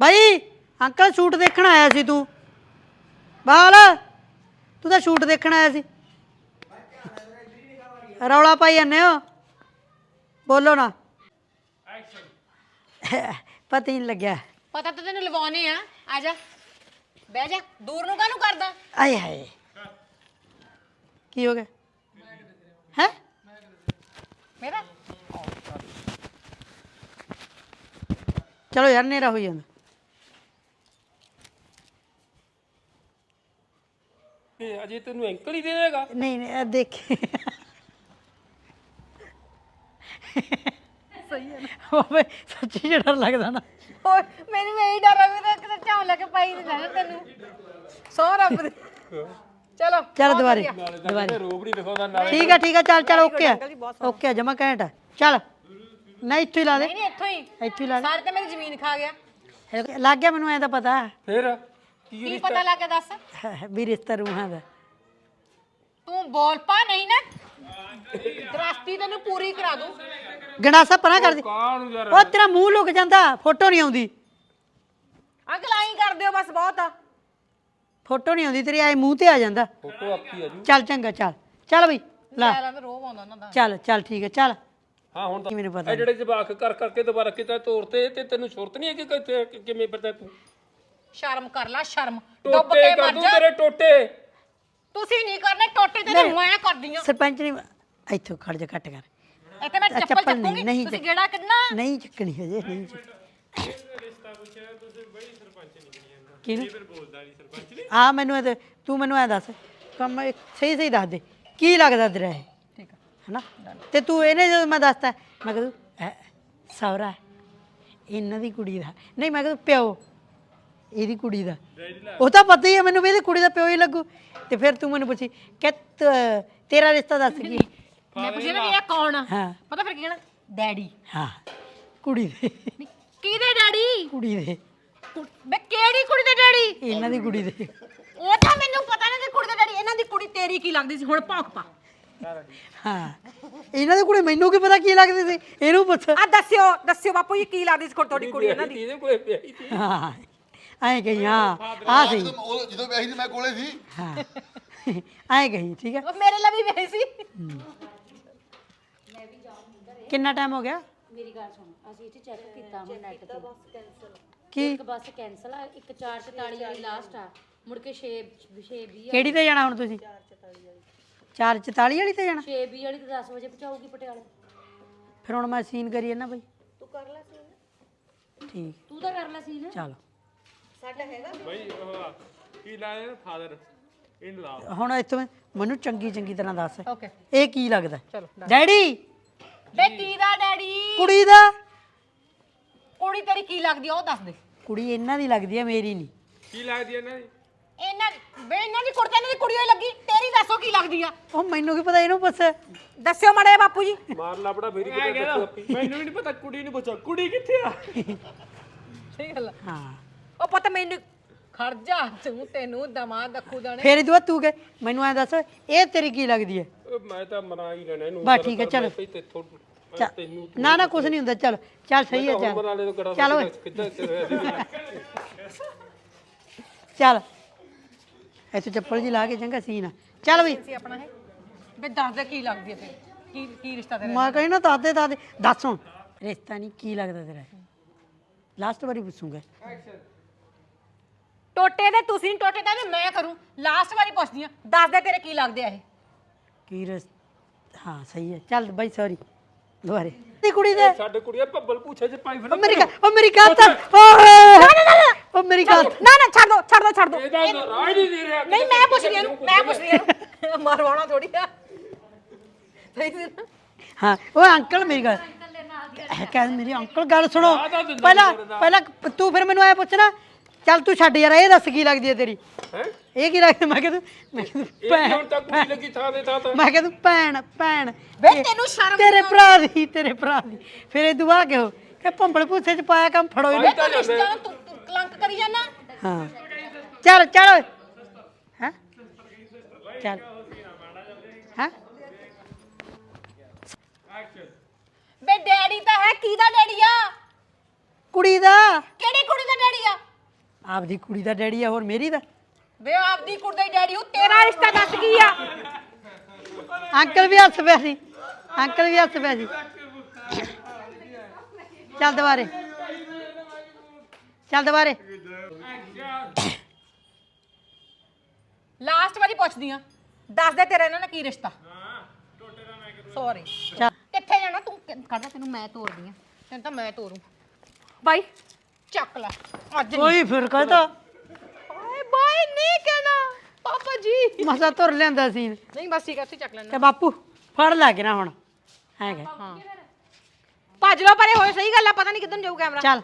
ਭਾਈ ਅੰਕਲ ਸ਼ੂਟ ਦੇਖਣ ਆਇਆ ਸੀ ਤੂੰ। ਬਾਲ ਤੂੰ ਤਾਂ ਸ਼ੂਟ ਦੇਖਣ ਆਇਆ ਸੀ। ਰੌਲਾ ਪਾਈ ਜਾਂਦੇ ਹੋ? ਬੋਲੋ ਨਾ। ਪਤਾ ਹੀ ਨਹੀਂ ਲੱਗਿਆ। ਪਤਾ ਤਾਂ ਤੈਨੂੰ ਲਵਾਉਣੇ ਆ। ਆ ਜਾ। ਬਹਿ ਜਾ। ਦੂਰ ਨੂੰ ਕਾਹਨੂੰ ਕਰਦਾ? ਆਏ ਹਾਏ। ਕੀ ਹੋ ਗਿਆ? ਹੈ? ਮੇਰਾ? ਚਲੋ ਯਾਰ ਨੇਰਾ ਹੋਈ ਜਾਂਦਾ। ਇਹ ਅਜੇ ਤੈਨੂੰ ਅੰਕਲ ਹੀ ਦੇਗਾ ਨਹੀਂ ਨਹੀਂ ਇਹ ਦੇਖੇ। ਸਹੀ ਹੈ ਨਾ। ਓਏ ਸੱਚੀ ਜਿਹੜਾ ਡਰ ਲੱਗਦਾ ਨਾ। ਓਏ ਮੈਨੂੰ ਵੀ ਇਹੀ ਡਰ ਆ ਵੀ ਤਾਂ ਕਿਤੇ ਝਾਉ ਲੈ ਕੇ ਪਾਈ ਨਹੀਂ ਜਾਣਾ ਤੈਨੂੰ। ਸੋ ਰੱਬ ਦੀ। ਚਲੋ ਚੱਲ ਦੁਬਾਰੇ ਦੁਬਾਰੇ ਰੋਬ ਨਹੀਂ ਦਿਖਾਉਂਦਾ ਨਾਲ ਠੀਕ ਆ ਠੀਕ ਆ ਚੱਲ ਚੱਲ ਓਕੇ ਆ। ਓਕੇ ਆ ਜਮਾ ਘੈਂਟ ਆ। ਚੱਲ ਨਹੀਂ ਇੱਥੇ ਹੀ ਲਾ ਦੇ। ਨਹੀਂ ਨਹੀਂ ਇੱਥੋਂ ਹੀ। ਇੱਥੇ ਹੀ ਲਾ ਸਾਰੇ ਤੇ ਮੇਰੀ ਜ਼ਮੀਨ ਖਾ ਗਿਆ। ਦੇ ਲੱਗ ਗਿਆ ਮੈਨੂੰ ਐ ਤਾਂ ਪਤਾ। ਫਿਰ? ਕੀ ਕੀ ਪਤਾ ਲੱਗ ਗਿਆ ਦੱਸ। ਵੀ ਰਿਸ਼ਤਾ ਰੂਹਾਂ ਦਾ। ਤੂੰ ਬੋਲ ਪਾ ਨਹੀਂ ਨਾ। ਦਰਸਤੀ ਤੈਨੂੰ ਪੂਰੀ ਕਰਾ ਦੂੰ। ਗੰਡਾਸਾ ਪਰਾਂ ਕਰ ਦੇ। ਕਾਹਨੂੰ ਯਾਰ? ਉਹ ਤੇਰਾ ਮੂੰਹ ਲੁਕ ਜਾਂਦਾ ਫੋਟੋ ਨਹੀਂ ਆਉਂਦੀ। ਅਗਲਾਈ ਕਰ ਦਿਓ ਬਸ ਬਹੁਤ। ਆ ਫੋਟੋ ਨਹੀਂ ਆਉਂਦੀ ਤੇਰੀ ਐ ਮੂੰਹ ਤੇ ਆ ਜਾਂਦਾ। ਫੋਟੋ ਆਪੀ ਆ ਜੂ। ਚੱਲ ਚੰਗਾ ਚੱਲ। ਚੱਲ ਬਈ ਲਾ। ਲੈ ਲੈਂਦੇ ਰੋਹ ਆਉਂਦਾ ਉਹਨਾਂ ਦਾ। ਚੱਲ ਚੱਲ ਠੀਕ ਹੈ ਚੱਲ। ਹਾਂ ਹੁਣ ਤਾਂ ਮੈਨੂੰ ਪਤਾ ਇਹ ਜਿਹੜੇ ਜਵਾਕ ਕਰ ਕਰਕੇ ਦੁਬਾਰਾ ਕਿਤੇ ਤੋਰਤੇ ਤੇ ਤੈਨੂੰ ਸੁਰਤ ਨਹੀਂ ਹੈ ਕਿ ਕਿੱਥੇ- ਕਿ- ਕਿਵੇਂ ਪਤਾ ਤੂੰ? ਸ਼ਰਮ ਕਰ ਲੈ ਸ਼ਰਮ। ਡੁੱਬ ਟੋਟੇ ਕੇ ਕਰ ਮਰ ਦੂੰ ਜਾ। ਤੇਰੇ ਟੋਟੇ। ਤੁਸੀਂ ਨਹੀਂ ਕਰਨੇ ਟੋਟੇ ਤੇ ਮੈਂ ਕਰਦੀ ਆ ਸਰਪੰਚ ਨੇ ਇੱਥੋਂ ਖੜ ਜਾ ਕੱਟ ਕਰ। ਇੱਥੇ ਮੈਂ ਚੱਪਲ ਚੱਪਲ ਨਹੀਂ, ਚੱਕੂਗੀ। ਨਹੀਂ ਤੁਸੀਂ ਚੱਕ- ਗੇੜਾ ਕੱਢਣਾ। ਨਹੀਂ ਚੱਕਣੀ ਹਜੇ ਨਹੀਂ ਚੱਕ ਕਿਹਨੂੰ? ਆ ਮੈਨੂੰ ਇਹ ਤੇ- ਤੂੰ ਮੈਨੂੰ ਐ ਦੱਸ। ਕੰਮ ਸਹੀ ਸਹੀ ਦੱਸ ਦੇ। ਕੀ ਲੱਗਦਾ ਤੇਰਾ ਇਹ? ਠੀਕ ਆ। ਹਨਾ? ਤੇ ਤੂੰ ਇਹਨੇ ਜਦੋਂ ਮੈਂ ਦੱਸਤਾ ਮੈਂ ਕਿਹਾ ਤੂੰ ਐ ਸੌਰਾ ਇਹਨਾਂ ਦੀ ਕੁੜੀ ਦਾ। ਨਹੀਂ ਮੈਂ ਕਿਹਾ ਤੂੰ ਪਿਓ। ਇਹਦੀ ਕੁੜੀ ਦਾ। ਉਹ ਤਾਂ ਪਤਾ ਹੀ ਹੈ ਮੈਨੂੰ ਵੀ ਇਹਦੀ ਕੁੜੀ ਦਾ ਪਿਓ ਹੀ ਲੱਗੂ। ਤੇ ਫਿਰ ਤੂੰ ਮੈਨੂੰ ਪੁੱਛੀ ਕਿ ਤ- ਤੇਰਾ ਰਿਸ਼ਤਾ ਦੱਸ ਕੀ? ਮੈਂ ਪੁੱਛਿਆ ਨਾ ਵੀ ਇਹ ਕੌਣ ਆ? ਹਾਂ। ਪਤਾ ਫਿਰ ਕੀ ਕਹਿਣਾ? ਡੈਡੀ। ਹਾਂ ਕੁੜੀ ਦੇ। ਕਿਹਦੇ ਡੈਡੀ? ਕੁੜੀ ਦੇ। ਮੈਂ ਕਿਹੜੀ ਕੁੜੀ ਦੇ ਡੈਡੀ? ਇਹਨਾਂ ਦੀ ਕੁੜੀ ਦੇ। ਉਹ ਤਾਂ ਮੈਨੂੰ ਪਤਾ ਨਹੀਂ ਕਿ ਕੁੜੀ ਦੇ ਡੈਡੀ ਇਹਨਾਂ ਦੀ ਕੁੜੀ ਤੇਰੀ ਕੀ ਲੱਗਦੀ ਸੀ? ਹੁਣ ਭੌਂਕ ਪਾ। ਹਾਂ। ਇਹਨਾਂ ਦੀ ਕੁੜੀ ਮੈਨੂੰ ਕੀ ਪਤਾ ਕੀ ਲੱਗਦੀ ਸੀ? ਇਹਨੂੰ ਪੁੱਛ। ਆ ਦੱਸਿਓ ਦੱਸਿਓ ਬਾਪੂ ਜੀ ਕੀ ਲੱਗਦੀ ਸੀ ਤੁਹਾਡੀ ਕੁੜੀ ਇਹਨਾਂ ਦੀ? ਇਹਦੇ ਕੋਲੇ ਪਿਆਈ ਸੀ ਹਾਂ। ਐਂ ਕਹੀ ਹਾਂ ਆ ਸਹੀ ਉਹ ਜਦੋਂ ਵਿਆਹੀ ਸੀ ਮੈਂ ਕੋਲੇ ਸੀ। ਹਾਂ। ਐਂ ਕਹੀ ਠੀਕ ਹੈ ਉਹ ਮੇਰੇ ਲਈ ਵੀ ਵੇਹੀ ਸੀ। ਕਿੰਨਾ ਟਾਈਮ ਹੋ ਗਿਆ? ਮੇਰੀ ਗੱਲ ਸੁਣ ਅਸੀਂ ਇੱਥੇ ਚੈੱਕ ਕੀਤਾ ਹੁਣ ਨੈਟ ਤੇ। ਕੀ? ਇੱਕ ਬੱਸ ਕੈਨਸਲ ਆ ਇੱਕ 444 ਵਾਲੀ ਲਾਸਟ ਆ। ਮੁੜ ਕੇ 6 6 20 ਕਿਹੜੀ ਤੇ ਜਾਣਾ ਹੁਣ ਤੁਸੀਂ? 444 ਵਾਲੀ। ਤੇ ਜਾਣਾ? 6 20 ਵਾਲੀ ਤੇ 10 ਵਜੇ ਪਹੁੰਚਾਊਗੀ ਪਟਿਆਲੇ। ਫਿਰ ਹੁਣ ਮੈਂ ਸੀਨ ਕਰੀਏ ਨਾ ਬਈ। ਤੂੰ ਕਰ ਲੈ ਸੀਨ ਠੀਕ। ਤੂੰ ਤਾਂ ਕਰ ਲੈ ਸੀ ਨਾ ਚਲੋ ਬਈ ਉਹ ਕੀ ਲਾਇਆ ਫਾਦਰ ਇਨ ਲਾ। ਹੁਣ ਇੱਥੋਂ ਮੈਨੂੰ ਚੰਗੀ ਚੰਗੀ ਤਰ੍ਹਾਂ ਦੱਸ। ਓਕੇ ਇਹ ਕੀ ਲੱਗਦਾ? ਡੈਡੀ! ਬੇ ਕੀ ਦਾ ਡੈਡੀ? ਕੁੜੀ ਦਾ? ਕੁੜੀ ਤੇਰੀ ਕੀ ਲੱਗਦੀ ਆ ਉਹ ਦੱਸ ਦੇ। ਕੁੜੀ ਇਹਨਾਂ ਦੀ ਲੱਗਦੀ ਹੈ ਮੇਰੀ ਨਹੀਂ ਕੀ ਲੱਗਦੀ ਹੈ ਨਾ ਇਹਨਾਂ ਬੇ ਇਹਨਾਂ ਦੀ ਕੁੜੀ ਤਾਂ ਇਹਨਾਂ ਦੀ ਕੁੜੀ ਹੋਈ ਲੱਗੀ। ਤੇਰੀ ਦੱਸੋ ਕੀ ਲੱਗਦੀ ਆ। ਉਹ ਮੈਨੂੰ ਕੀ ਪਤਾ ਇਹਨੂੰ ਪੁੱਛ। ਦੱਸਿਓ ਮੜੇ ਬਾਪੂ ਜੀ। ਮਾਰ ਲਾਪੜਾ ਕਿਤੇ ਆਪੀ। ਮੈਨੂੰ ਵੀ ਨਹੀਂ ਪਤਾ ਕੁੜੀ ਨੂੰ ਪੁੱਛੋ। ਕੁੜੀ ਕਿੱਥੇ ਆ? ਸਹੀ ਗੱਲ ਆ। ਹਾਂ। ਉਹ ਪਤਾ ਮੈਨੂੰ ਖੜ ਜਾ ਤੂੰ ਤੈਨੂੰ ਦਮਾ ਦੱਖੂ ਦਾਣੇ ਫੇਰ ਬਾਅਦ ਤੂੰ ਕਹੇ ਮੈਨੂੰ ਐ ਦੱਸ ਇਹ ਤੇਰੀ ਕੀ ਲੱਗਦੀ ਹੈ ਉਹ ਮੈਂ ਤਾਂ ਮਨਾ ਹੀ ਲੈਣਾ ਇਹਨੂੰ ਬਸ ਠੀਕ ਹੈ, ਚਲੋ। ਤੇ। ਤੈਨੂੰ ਨਾ ਨਾ ਕੁਝ ਨਹੀਂ ਹੁੰਦਾ ਚੱਲ ਚੱਲ ਸਹੀ ਹੈ ਚੱਲ। ਬਣਾ ਲੈ ਤੋ ਕੜਾ ਚੱਲ ਓਏ। ਕਿੱਦਾਂ ਚੱਲ। ਇੱਥੇ ਚੱਪਲ ਜੀ ਲਾ ਕੇ ਚੰਗਾ ਸੀਨ ਆ। ਚੱਲ ਬਈ। ਸੀ ਆਪਣਾ ਇਹ ਬੇ ਦੱਸ ਦੇ ਕੀ ਲੱਗਦੀ ਆ ਤੇ ਕੀ ਕੀ ਰਿਸ਼ਤਾ ਤੇਰਾ? ਮੈਂ ਕਹੀ ਨਾ ਦਾਦੇ ਦਾਦੇ ਦੱਸ ਹੁਣ। ਰਿਸ਼ਤਾ ਨਹੀਂ ਕੀ ਲੱਗਦਾ ਤੇਰਾ? ਲਾਸਟ ਵਾਰੀ ਪੁੱਛੂੰਗਾ। ਟੋਟੇ ਦੇ ਤੁਸੀਂ ਟੋਟੇ ਦਾ ਤੇ ਮੈਂ ਕਰੂੰ। ਲਾਸਟ ਵਾਰੀ ਪੁੱਛਦੀ ਆ ਦੱਸ ਦੇ ਤੇਰੇ ਕੀ ਲੱਗਦੇ ਆ ਇਹ? ਕੀ ਰਿਸ ਹਾਂ ਸਹੀ ਹੈ। ਚੱਲ ਬਾਈ ਸੌਰੀ ਦੁਬਾਰੇ। ਦੀ ਕੁੜੀ ਦੇ ਸਾਡੇ ਕੁੜੀਆਂ ਭੱਬਲ ਪੁੱਛੇ ਚ ਪਾਈ ਫਿਰ ਉਹ ਮੇਰੀ ਗੱਲ ਉਹ ਮੇਰੀ ਗੱਲ ਤਾਂ ਓਏ! ਉਹ ਮੇਰੀ ਗੱਲ ਨਾ ਨਾ ਛੱਡ ਦੋ ਛੱਡ ਦੋ ਛੱਡ ਦੋ। ਇਹਦਾ ਰਾਜ ਨਹੀਂ ਦੇ ਰਿਹਾ ਨਹੀਂ ਮੈਂ ਪੁੱਛ ਰਹੀ ਹਾਂ ਮੈਂ ਪੁੱਛ ਰਹੀ ਹਾਂ। [laughs] ਮਰਵਾਉਣਾ ਥੋੜੀ ਆ। ਸਹੀ ਸੀ ਨਾ? ਹਾਂ ਓਏ ਅੰਕਲ ਮੇਰੀ ਗੱਲ ਕਹਿੰਦੇ ਮੇਰੀ ਅੰਕਲ ਗੱਲ ਸੁਣੋ। ਪਹਿਲਾਂ ਪਹਿਲਾਂ ਤੂੰ ਫਿਰ ਮੈਨੂੰ ਐ ਪੁੱਛਣਾ ਚੱਲ ਤੂੰ ਛੱਡ ਯਾਰ ਇਹ ਦੱਸ ਕੀ ਲੱਗਦੀ ਹੈ ਤੇਰੀ? ਹੈ? ਇਹ ਕੀ ਲੱਗਦੀ ਮੈਂ ਕਿਹਾ ਤੂੰ ਮੈਂ ਕਿਹਾ ਤੂੰ ਇਹ ਭੈਣ ਹੁਣ ਤੱਕ ਕੁੜੀ ਲੱਗੀ ਥਾਂ ਦੇ ਥਾਂ ਤੇ। ਮੈਂ ਕਿਹਾ ਤੂੰ ਭੈਣ ਭੈਣ। ਵੇ ਤੈਨੂੰ ਸ਼ਰਮ ਤੇਰੇ ਭਰਾ ਦੀ ਤੇਰੇ ਭਰਾ ਦੀ। ਫਿਰ ਇਹ ਦੁਆ ਕਿਉਂ ਕਿ ਭੰਬਲ ਭੂਸੇ ਚ ਪਾਇਆ ਕੰਮ ਫੜੋ ਇਹਨੂੰ। ਤੂੰ ਕਲੰਕ ਕਰੀ ਜਾਣਾ ਹਾਂ। ਚੱਲ ਚੱਲ। ਹਾਂ? ਚੱਲ। ਹਾਂ? ਬੇ ਡੈਡੀ ਤਾਂ ਹੈ ਕੀ ਦਾ ਡੈਡੀ ਆ? ਕੁੜੀ ਦਾ। ਕਿਹੜੀ ਕੁੜੀ ਦਾ ਡੈਡੀ? ਆਪਦੀ ਕੁੜੀ ਦਾ ਡੈਡੀ ਆ ਹੋਰ ਮੇਰੀ ਦਾ? ਵੇ ਆਪਦੀ ਕੁੜੀ ਦਾ ਡੈਡੀ ਉਹ ਤੇਰਾ ਰਿਸ਼ਤਾ ਦੱਸ ਕੀ ਆ? ਅੰਕਲ ਵੀ ਹੱਸ ਪਿਆ ਸੀ। ਅੰਕਲ ਵੀ ਹੱਸ ਪਿਆ ਸੀ। ਚੱਲ ਦੁਬਾਰੇ। ਚੱਲ ਦੁਬਾਰੇ। ਲਾਸਟ ਵਾਰੀ ਪੁੱਛਦੀ ਆ। ਦੱਸ ਦੇ ਤੇਰਾ ਇਹਨਾਂ ਨਾਲ ਕੀ ਰਿਸ਼ਤਾ? ਸੌਰੀ ਚੱਲ। ਕਿੱਥੇ ਜਾਣਾ ਤੂੰ? ਕਰਦਾ ਤੈਨੂੰ ਮੈਂ ਤੋਰਦੀ ਆ। ਤੈਨੂੰ ਤਾਂ ਮੈਂ ਤੋਰੂ। ਬਾਈ ਚੱਕ ਲੈ। ਅੱਜ ਨਹੀਂ ਕੋਈ ਫਿਰ ਕਹਤਾ ਹਾਏ ਬਾਈ ਨਹੀਂ ਕਹਿਣਾ। ਪਾਪਾ ਜੀ। ਮਸਾ ਤੁਰ ਲਿਆਂਦਾ ਸੀ। ਨਹੀਂ ਬਸ ਠੀਕ ਹੈ ਉੱਥੇ ਚੱਕ ਲੈਣਾ। ਤੇ ਬਾਪੂ ਫੜ ਲੈ ਕੇ ਨਾ ਹੁਣ। ਹੈਗਾ ਭੱਜ ਲਓ ਪਰੇ ਹੋਏ ਸਹੀ ਗੱਲ ਆ ਪਤਾ ਨਹੀਂ ਕਿੱਦਣ ਜਾਊ ਕੈਮਰਾ। ਚੱਲ।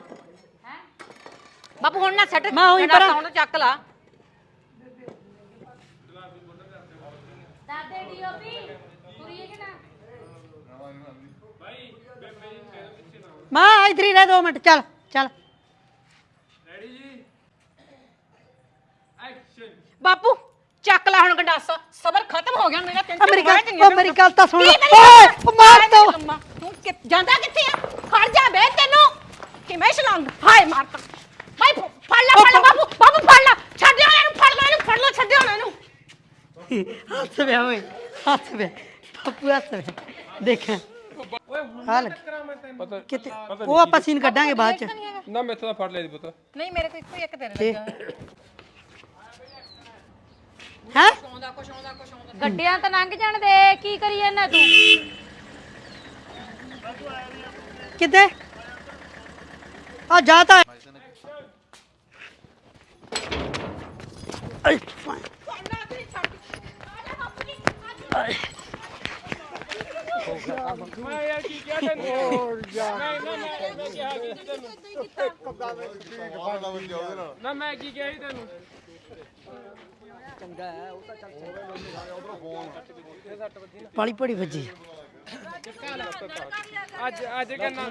ਬਾਪੂ ਹੁਣ ਨਾ ਸੈੱਟ ਮੈਂ ਉਹੀ ਪਰਾਂ- ਹੁਣ ਚੱਕ ਲਾ। ਦਾਦੇ ਡੀਓਪੀ ਤੁਰੀਏ ਕਿ ਨਾ? ਮਾਂ ਇਧਰ ਹੀ ਰਹਿ ਦੋ ਮਿੰਟ। ਚੱਲ ਚੱਲ। ਬਾਪੂ ਚੱਕ ਲੈ ਹੁਣ ਗੰਡਾਸਾ। ਸਬਰ ਖਤਮ ਹੋ ਗਿਆ ਮੇਰਾ ਤਿੰਨ ਆ ਮੇਰੀ ਗੱਲ ਉਹ ਮੇਰੀ ਗੱਲ। ਤਾਂ ਸੁਣ ਲੈ। ਓਏ ਉਹ ਮਾਰ ਤਾ। ਤੂੰ ਕਿ ਜਾਂਦਾ ਕਿੱਥੇ ਆ? ਖੜ ਜਾ ਬੇ ਤੈਨੂੰ। ਕਿਵੇਂ ਛਲੰਗ? ਹਾਏ ਮਾਰ ਤਾ ਭਾਈ ਫੜ ਲੈ ਫੜ ਲੈ ਬਾਪੂ। ਬਾਪੂ ਫੜ ਲੈ। ਛੱਡਿਓ ਇਹਨੂੰ ਫੜ ਲੈ ਇਹਨੂੰ ਫੜ ਲਓ ਛੱਡਿਓ ਨਾ ਇਹਨੂੰ। ਹੱਥ ਵਿਆ ਓਏ ਹੱਥ ਵਿਆ ਬਾਪੂ ਹੱਥ ਵਿਆ ਦੇਖ। ਹਾਲ ਪਤਾ ਕਿਤੇ ਉਹ ਆਪਾਂ ਸੀਨ ਕੱਢਾਂਗੇ ਬਾਅਦ ਚ। ਨਾ ਮੈਥੋਂ ਤਾਂ ਫੜ ਲਿਆ ਦੀ ਪੁੱਤ। ਨਹੀਂ ਮੇਰੇ ਕੋਲ ਇੱਕੋ ਹੀ ਇੱਕ ਤੇਰੇ ਤੇ ਲੱਗਾ। ਹੈ? ਆਉਂਦਾ ਕੁਛ ਆਉਂਦਾ ਕੁਛ ਆਉਂਦਾ। ਗੱਡਿਆਂ ਤਾਂ ਲੰਘ ਜਾਣ ਦੇ ਕੀ ਕਰੀ ਜਾਂਦਾ ਤੂੰ? ਕਿਤੇ ਆ ਜਾ ਤਾਂ। ਮੈਂ ਕੀ ਕਿਹਾ ਤੈਨੂੰ ਮੈਂ ਨਾ ਮੈਂ ਕਿਹਾ ਤੈਨੂੰ? ਨਾ ਪਾਲੀ ਪੜੀ ਵੱਜੀ। ਅੱਜ ਅੱਜ ਕੰਨਾਂ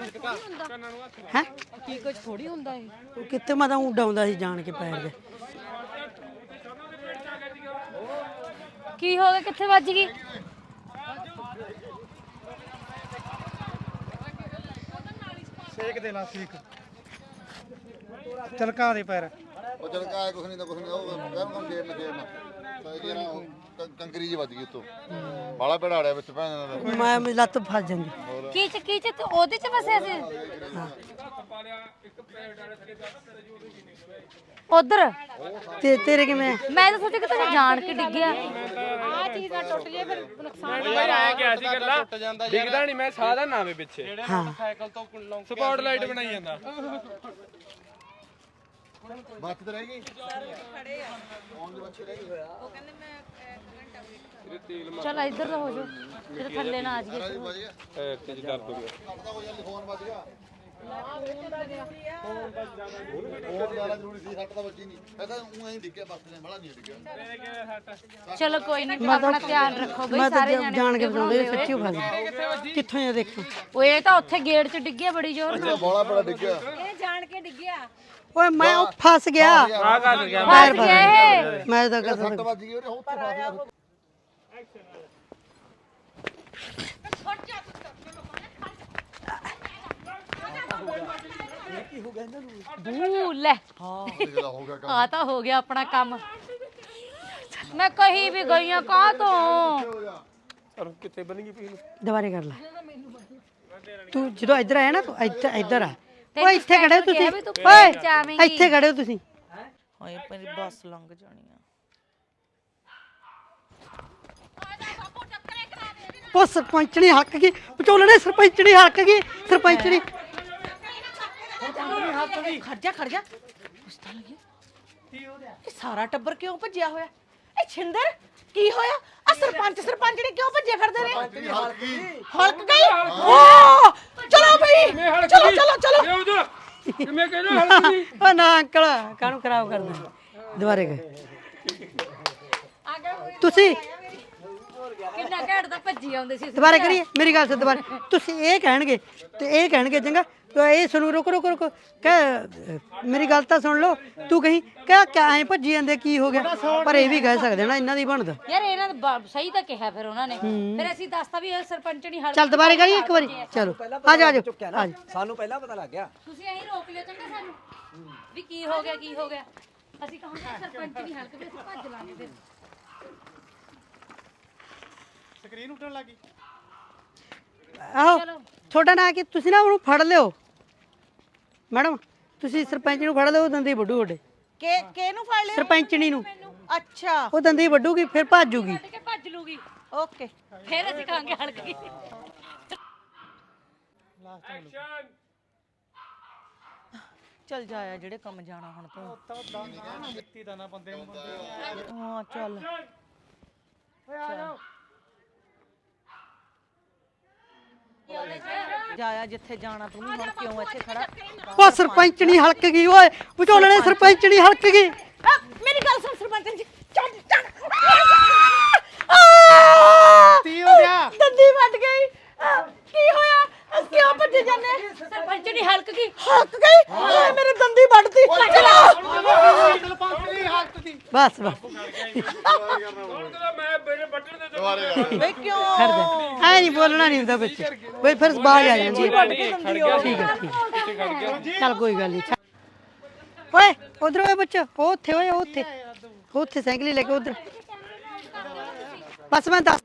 ਕੰਨਾਂ ਨੂੰ ਹੱਥ ਹੈ? ਕੀ ਕੁਝ ਥੋੜੀ ਹੁੰਦਾ ਇਹ? ਉਹ ਕਿਤੇ ਮੈਂ ਤਾਂ ਉਡਾਉਂਦਾ ਸੀ ਜਾਣ ਕੇ ਪੈਰ ਦੇ। ਕੀ ਹੋ ਗਿਆ ਕਿੱਥੇ ਵੱਜ ਗਈ? ਸੇਕ ਦੇ ਲਾ ਸੇਕ। ਚਲਕਾ ਦੇ ਪੈਰ। ਉਹ ਚਲ ਕਾ ਕੁਛ ਨਹੀਂ ਤਾਂ ਕੁਛ ਨਹੀਂ ਉਹ ਕਰਨ ਕੰਮ ਖੇਡਣਾ ਖੇਡਣਾ ਤਾਂ ਇਹ ਨਾ ਕੰਕਰੀ ਜੀ ਵੱਜ ਗਈ ਉੱਤੋਂ। ਬਾਲਾ ਪੜਾੜਿਆ ਵਿੱਚ ਭੈਣ ਦਾ। ਮੈਂ ਮੇਰੀ ਲੱਤ ਫਸ ਜਾਂਦੀ ਕੀ ਚ ਕੀ ਚ ਤੂੰ ਉਹਦੇ ਚ ਫਸਿਆ ਸੀ? ਉਧਰ? ਤੇ ਤੇਰੇ ਕਿਵੇਂ ਮੈਂ ਤਾਂ ਸੋਚਿਆ ਕਿ ਤੂੰ ਜਾਣ ਕੇ ਡਿੱਗਿਆ। ਆ ਚੀਜ਼ ਨਾ ਟੁੱਟ ਜੇ ਫਿਰ ਨੁਕਸਾਨ ਭਾਈ ਆਇਆ ਗਿਆ ਸੀ ਗੱਲਾਂ ਦਿਖਦਾ ਨਹੀਂ ਮੈਂ ਸਾਹ ਦਾ ਨਾਵੇਂ ਪਿੱਛੇ। ਹਾਂ। ਸਪੌਟ ਲਾਈਟ ਬਣਾਈ ਜਾਂਦਾ। ਬੱਤ ਤੇ ਰਹਿ ਗਈ? ਚਲ ਇੱਧਰ ਤਾਂ ਹੋ ਜਾ ਤੇਰੇ ਥੱਲੇ ਨਾ ਆ ਜਾਈਏ ਵੱਜ ਗਿਆ। ਗਿਆ? ਕੱਟਦਾ ਫੋਨ ਵੱਜ ਗਿਆ। ਫੋਨ ਜ਼ਿਆਦਾ ਜ਼ਰੂਰੀ ਸੀ ਸੱਟ ਤਾਂ ਵੱਜੀ ਨਹੀਂ ਮੈਂ ਤਾਂ ਉਹ ਐਂ ਡਿੱਗਿਆ ਬੱਸ ਨੇ ਬੜਾ ਨਹੀਂ ਡਿੱਗਿਆ ਚਲੋ ਕੋਈ ਨਹੀਂ ਆਪਣਾ ਧਿਆਨ ਰੱਖੋ ਬਈ ਮੈਂ ਤਾਂ ਸਾਰੇ ਜਾਣੇ ਜਾਣ ਕੇ ਬਚਾਉਂਦੇ ਸੱਚੀ ਗਈ ਕਿੱਥੋਂ ਇਹ ਦੇਖੋ ਉਹ ਇਹ ਤਾਂ ਉੱਥੇ ਗੇਟ 'ਚ ਡਿੱਗਿਆ ਬੜੀ ਜ਼ੋਰ ਨਾਲ। ਬੋਲਾ ਬੜਾ ਡਿੱਗਿਆ। ਇਹ ਜਾਣ ਕੇ ਡਿੱਗਿਆ। ਓਏ ਮੈਂ ਉਹ ਫਸ ਗਿਆ ਆ ਕਰ ਗਿਆ ਫਸ ਗਿਆ ਇਹ ਮੈਂ ਤਾਂ ਕਹਦਾ ਸੱਟ ਵੱਜ ਗਈ ਉਹਦੇ ਉੱਥੇ ਫਸ ਗਿਆ ਬੂ ਲੈ ਜਿਹੜਾ ਹੋ ਗਿਆ ਕੰਮ ਆ ਤਾਂ ਹੋ ਗਿਆ ਆਪਣਾ ਕੰਮ ਮੈਂ ਕਹੀ ਵੀ ਗਈਆਂ ਕਾਹ ਤੋਂ ਪਰ ਕਿੱਥੇ ਬਣ ਗਈ ਪੀਣ ਦੁਬਾਰੇ ਕਰ ਲੈ ਤੂੰ ਜਦੋਂ ਇੱਧਰ ਆਇਆ ਨਾ ਤੂੰ ਇੱਧਰ ਇੱਧਰ ਆ ਤੈਨੂੰ ਓਏ ਇੱਥੇ ਖੜੇ ਹੋ special ਕਿਹਾ ਤੁਸੀਂ। ਵੀ ਤੂੰ ਓਏ ਪਿੰਡ ਚ ਆਵੇਂਗੀ। ਇੱਥੇ ਖੜੇ ਹੋ ਤੁਸੀਂ। ਹਾਏ ਮੇਰੀ ਬੱਸ ਲੰਘ ਜਾਣੀ ਆ। ਉਹ ਸਰਪੰਚਣੀ ਹੱਕ ਗਈ ਸਰਪੰਚਣੀ ਹੱਕ ਗਈ ਸਰਪੰਚਣੀ ਖੜ ਜਾ ਖੜ ਜਾ। ਪੁੱਛਤਾ ਲੱਗੀ ਇਹ ਸਾਰਾ ਟੱਬਰ ਕਿਉਂ ਭੱਜਿਆ ਹੋਇਆ? ਛਿੰਦਰ ਕੀ ਹੋਇਆ? ਆ ਸਰਪੰਚ ਸਰਪੰਚਣੀ ਕਿਉਂ ਭੱਜੇ ਫਿਰਦੇ ਨੇ? ਹਲਕ। ਗਈ ਓ ਚਲੋ ਬਈ ਚਲੋ ਚਲੋ ਚਲੋ। ਕਿਵੇਂ ਕਹਿੰਦਾ ਹਲਕ ਨਹੀਂ ਓ ਨਾ ਅੰਕਲ ਕਾਹਨੂੰ ਖਰਾਬ ਕਰਦਾ ਦੁਬਾਰੇ ਕਰ ਤੁਸੀਂ? ਕਿੰਨਾ ਘੈਂਟ ਤਾਂ ਭੱਜੀ ਆਉਂਦੇ ਸੀ। ਦੁਬਾਰੇ ਕਰੀਏ? ਮੇਰੀ ਗੱਲ ਸੁਣ ਦੁਬਾਰੇ। ਤੁਸੀਂ ਇਹ ਕਹਿਣਗੇ ਤੇ ਇਹ ਕਹਿਣਗੇ ਚੰਗਾ ਤੇ ਇਹ ਸੁਣੋ ਰੁਕ ਰੁਕ ਰੁਕ। ਕਹਿ ਮੇਰੀ ਗੱਲ ਤਾਂ ਸੁਣ ਲਓ। ਤੂੰ ਕਹੀਂ ਕਹਿ ਕਿ ਐਂ ਭੱਜੀ ਜਾਂਦੇ ਕੀ ਹੋ ਗਿਆ? ਪਰ ਇਹ ਵੀ ਕਹਿ ਸਕਦੇ ਨਾ ਇਹਨਾਂ ਦੀ ਬਣਦਾ। ਯਾਰ ਇਹਨਾਂ ਨੇ ਬ- ਸਹੀ ਤਾਂ ਕਿਹਾ ਫਿਰ ਉਹਨਾਂ ਨੇ। ਫਿਰ ਅਸੀਂ ਦੱਸਤਾ ਵੀ ਇਹ ਸਰਪੰਚਣੀ ਹਲਕ ਚੱਲ ਦੁਬਾਰੇ ਕਰੀਏ ਇੱਕ ਵਾਰੀ। ਚਲੋ ਆ ਜਾ ਆ ਜਾ। ਆ ਜਾ। ਸਾਨੂੰ ਪਹਿਲਾਂ ਪਤਾ ਲੱਗ ਗਿਆ। ਤੁਸੀਂ ਐਂ ਰੋਕ ਲਿਓ ਚੰਗਾ ਸਾਨੂੰ। ਵੀ ਕੀ ਹੋ ਗਿਆ ਕੀ ਹੋ ਗਿਆ? ਅਸੀਂ ਕਹਾਂਗੇ ਸਰਪੰਚਣੀ ਹਲਕ ਵਿੱਚ ਭੱਜ ਲਾਂਗੇ ਫਿਰ। ਸਕਰੀਨ ਉੱਠਣ ਲੱਗੀ ਆਹੋ ਤੁਹਾਡਾ ਨਾਂ ਕੀ? ਤੁਸੀਂ ਨਾ ਉਹਨੂੰ ਫੜ ਲਿਓ। ਮੈਡਮ ਤੁਸੀਂ ਸਰਪੰਚ ਨੂੰ ਫੜ ਲਿਓ ਉਹ ਦੰਦੀ ਵੱਡੂ ਤੁਹਾਡੇ। ਕੇ ਕੇ ਨੂੰ ਫੜ ਲਿਆ? ਸਰਪੰਚਣੀ ਨੂੰ। ਅੱਛਾ। ਉਹ ਦੰਦੀ ਵੱਡੂਗੀ ਫਿਰ ਭੱਜੂਗੀ। ਕੇ ਭੱਜ ਲੂਗੀ। ਓਕੇ। ਫਿਰ ਅਸੀਂ ਕਹਾਂਗੇ ਹਲਕ ਗਈ ਚੱਲ ਜਾਇਆ ਜਿਹੜੇ ਕੰਮ ਜਾਣਾ ਹੁਣ ਤੂੰ। ਮਿੱਤੀ ਦਾ ਨਾ ਬੰਦੇ ਨੂੰ ਬੰਦੇ ਹਾਂ ਚੱਲ। ਜਾਇਆ ਜਿੱਥੇ ਜਾਣਾ ਤੂੰ ਵੀ ਹੁਣ ਕਿਉਂ ਇੱਥੇ ਖੜਾ? ਉਹ ਸਰਪੰਚ ਨਹੀਂ ਹਲਕ ਗਈ ਓਏ ਸਰਪੰਚ। ਨਹੀਂ ਹਲਕ ਗਈ। ਆ, ਮੇਰੀ ਗੱਲ ਸੁਣ ਸਰਪੰਚ ਜੀ ਚੱਲ ਚੱਲ। ਕੀ ਹੋ ਗਿਆ। ਦੰਦੀ ਵੱਟ ਗਈ। ਆ, ਕੀ ਹੋਇਆ? ਆ, ਕਿਉਂ ਭੱਜੇ ਜਾਂਦੇ? ਸਰਪੰਚ ਨਹੀਂ ਹਲਕ ਗਈ? ਹੱਕ ਗਈ ਹਾਏ ਮੇਰੇ ਦੰਦੀ ਵੱਟਦੀ ਚਲਾ ਸਰਪੰਚ ਦੀ ਹਾਲਤ ਦੀ ਬਸ ਬਸ। ਮੈਂ ਮੇਰੇ ਬੱਟਣ ਦੇ ਦੁਬਾਰੇ ਕਰ ਵੇ ਕਿਉਂ? ਐ ਨਹੀਂ ਬੋਲਣਾ ਨਹੀਂ ਹੁੰਦਾ ਵਿੱਚ। ਬਈ ਫਿਰ ਬਾਜ ਆ ਜਾਂਦੀ ਹੈ ਕੇ ਦੰਦੀ ਹੋ ਠੀਕ ਹੈ ਠੀਕ ਹੈ ਚੱਲ ਕੋਈ ਗੱਲ ਨਹੀਂ ਓਏ ਉਧਰ ਓਏ ਬੱਚਾ। ਉਹ ਉੱਥੇ ਓਏ ਉਹ ਉੱਥੇ। ਉਹ ਉੱਥੇ ਸਾਈਕਲ ਹੀ ਲੈ ਕੇ ਉਧਰ। ਬਸ ਮੈਂ ਦੱਸ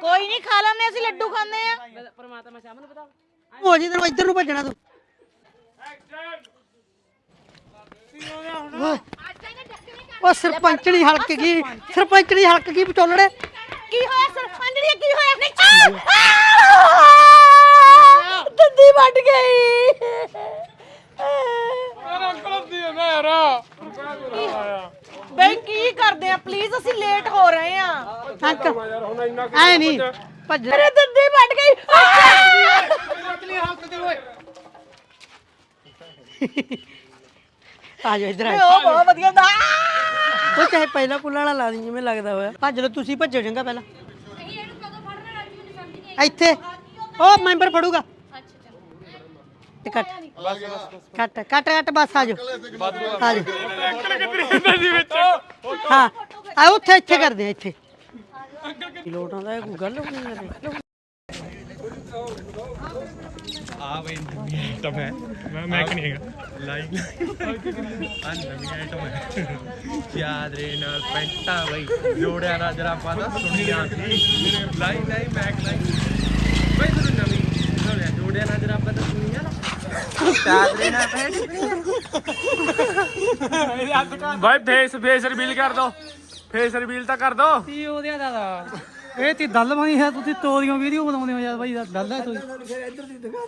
ਕੋਈ ਨਹੀਂ ਖਾ ਲੈਂਦੇ ਅਸੀਂ ਲੱਡੂ ਖਾਂਦੇ ਆ ਹੋ ਜੀ ਤੈਨੂੰ ਇੱਧਰ ਨੂੰ ਭੱਜਣਾ ਤੂੰ। ਓਏ। ਉਹ ਸਰਪੰਚ ਨਹੀਂ ਹਲਕ ਗਈ ਸਰਪੰਚ ਨਹੀਂ ਹਲਕ ਗਈ ਵਿਚੋਲੜੇ। ਕੀ ਹੋਇਆ ਸਰਪੰਚ ਜੀ ਕੀ ਹੋਇਆ? ਨਹੀਂ ਦੰਦੀ ਵੱਟ ਗਈ। ਮੇਰਾ ਅੰਕਲ ਦੀ ਮੇਰਾ ਬਈ ਕੀ ਕਰਦੇ ਆ? ਪਲੀਜ਼ ਅਸੀਂ ਲੇਟ ਹੋ ਰਹੇ ਆ। ਅੰਕਲ ਯਾਰ ਹੁਣ ਇੰਨਾ ਐ ਨਹੀਂ ਭੱਜ ਮੇਰੇ ਦੰਦੀ ਵੱਟ ਗਈ। ਪਤਲੀ ਹਾਲਤ ਦੀ ਓਏ ਆ ਜਾ ਇੱਧਰ ਆ ਉਹ ਬਹੁਤ ਵਧੀਆ ਦਾ ਉਹ ਚਾਹੇ ਪਹਿਲਾਂ ਕੁੱਲਾ ਵਾਲਾ ਲਾ ਦੀ ਜਿਵੇਂ ਲੱਗਦਾ ਹੋਇਆ। ਭੱਜ ਲਓ ਤੁਸੀਂ ਭੱਜੋ ਚੰਗਾ ਪਹਿਲਾਂ। ਨਹੀਂ ਇਹਨੂੰ ਕਦੋਂ ਫੜਨਾ ਰਾਜੂ ਮੈਨੂੰ ਸਮਝ ਨਹੀਂ ਆਈ। ਇੱਥੇ। ਉਹ ਮੈਂਬਰ ਫੜੂਗਾ। ਤੇ ਕੱਟ ਕੱਟ ਕੱਟ ਕੱਟ ਬਸ ਆ ਜਾਓ। ਹਾਂ, ਆ ਉੱਥੇ, ਇੱਥੇ ਕਰਦੇ ਆ, ਇੱਥੇ। ਲੋਟ ਆਉਂਦਾ ਇਹ ਕੋਈ ਗੱਲ ਹੋਣੀ ਯਾਰ ਆ ਬਈ ਨਵੀਂ ਆਈਟਮ ਹੈ ਮੈਂ ਮੈਂ ਕਿ ਨਹੀਂ ਹੈਗਾ ਲਾਈਕ ਆ ਨਵੀਂ ਆਈਟਮ ਹੈ ਯਾਦ ਰੇ ਨਾਲ ਪੈਂਟਾ ਬਈ, ਜੋੜਿਆ ਦਾ ਜਰਾ ਪਾਦਾ ਸੁਣੀਆਂ ਸੀ ਲਾਈ ਲਾਈ ਮੈਕ ਲਾਈ ਬਈ ਤੁਹਾਨੂੰ ਨਵੀਂ ਜੋੜਿਆ ਜੋੜਿਆ ਜਰਾ ਪਾਦਾ ਸੁਣੀਆਂ ਨਾ। ਭਾਈ ਫੇਸ ਫੇਸ ਰਿਵੀਲ ਕਰ ਦੋ। ਫੇਸ ਰਿਵੀਲ ਤਾਂ ਕਰ ਦੋ। ਕੀ ਉਹਦੇ ਦਾਦਾ? ਇਹ ਤੇ ਦਲ ਬਣੀ ਹੈ ਤੁਸੀਂ ਤੋਰੀਆਂ ਵੀਡੀਓ ਬਣਾਉਂਦੇ ਹੋ ਯਾਰ ਬਾਈ ਦਲ ਹੈ ਤੁਸੀਂ। ਫਿਰ ਇੱਧਰ ਦੀ ਦਿਖਾ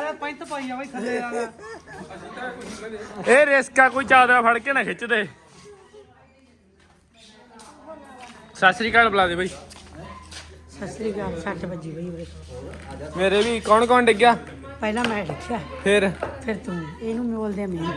ਲਾ ਪੈਂਟ ਪਾਈ ਆ ਬਾਈ ਥੱਲੇ ਆ ਇਹ ਰਿਸਕਾ ਕੋਈ ਚਾਦਰਾ ਫੜ ਕੇ ਨਾ ਖਿੱਚ ਦੇ। ਸਤਿ ਸ੍ਰੀ ਅਕਾਲ ਬੁਲਾ ਦੇ ਬਈ। ਸਤਿ ਸ੍ਰੀ ਅਕਾਲ 60 ਵਜੇ ਬਈ ਮੇਰੇ ਵੀ ਕੌਣ ਕੌਣ ਡਿੱਗਿਆ? ਪਹਿਲਾਂ ਮੈਂ ਦੇਖਿਆ ਫਿਰ? ਫਿਰ ਤੂੰ ਇਹਨੂੰ ਬੋਲਦੇ ਆ ਮੈਨੂੰ